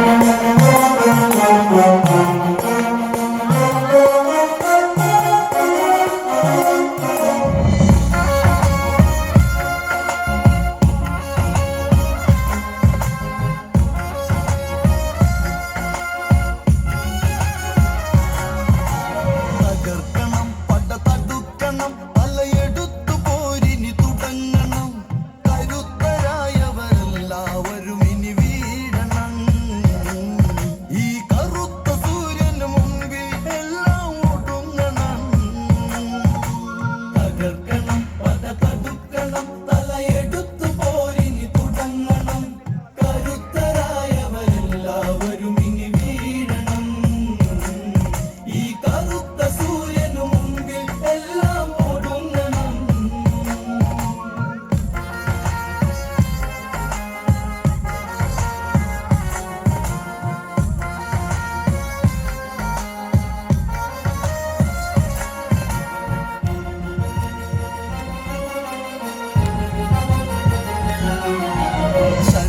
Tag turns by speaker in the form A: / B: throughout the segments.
A: Música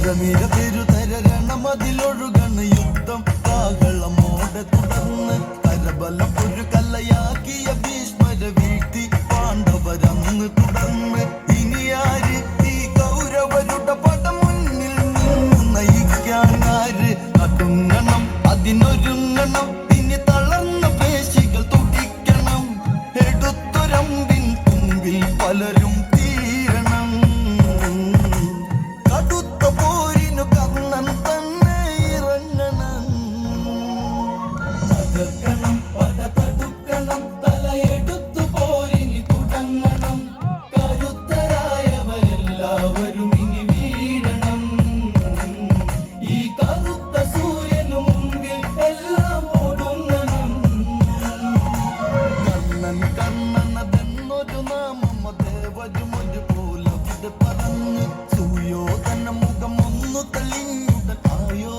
A: മഴനിര തിരുതരണം അതിലൊഴുകണ് യുദ്ധം. കാഹളം മോടെ തുടർന്ന് ഭീഷ്മര വീഴ് ബ്രഹ്മദേവരുമൊരുപോലെ പറന്ന് സൂയോധന മുഖമൊന്നു തെളിഞ്ഞുടൻ ആയോ?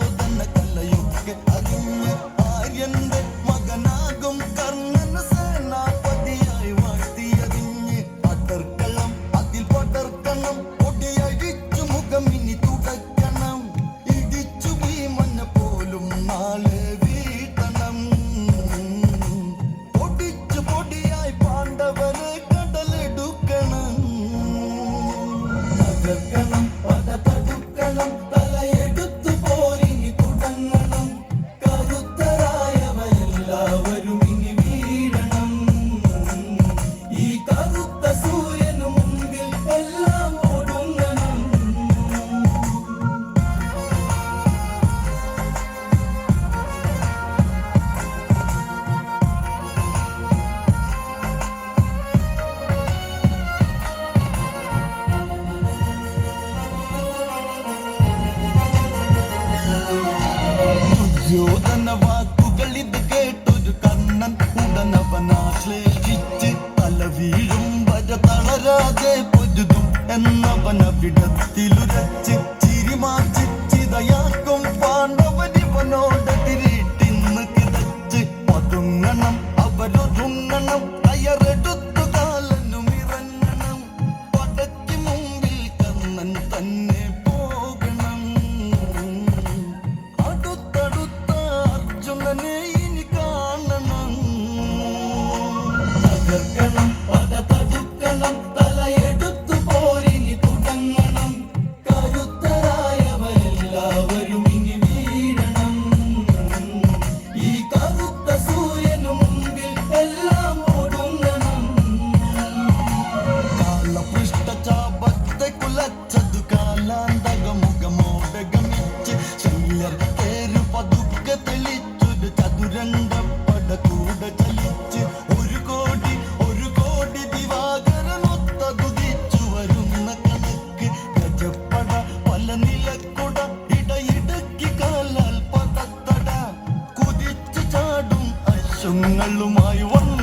A: love. തന്നെ പോകണം. അടുത്തടുത്ത അർജുനനെ ഇനി കാണണം. തകർക്കണം പത ഞങ്ങളുമായി വന്നു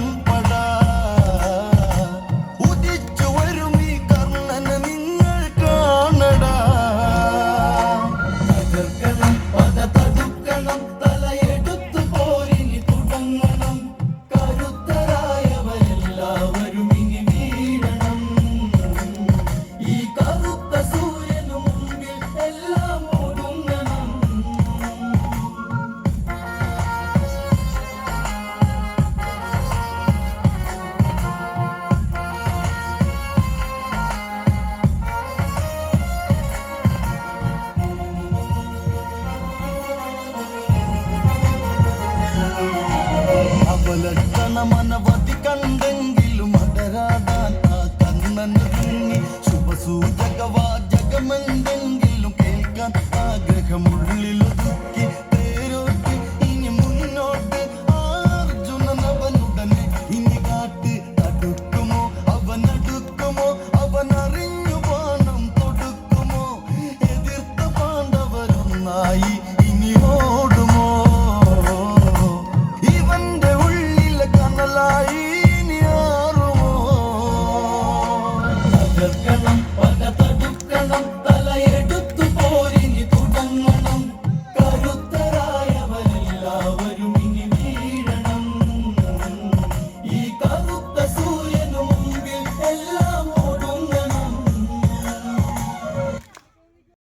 A: ശുഭലക്ഷണം അനവധി കണ്ടെങ്കിലും അടരാടാൻ ആ കണ്ണനൊരുങ്ങി ശുഭസൂചകവാചകമെന്തെങ്കിലും കേൾക്കാൻ ആഗ്രഹമുള്ളിൽ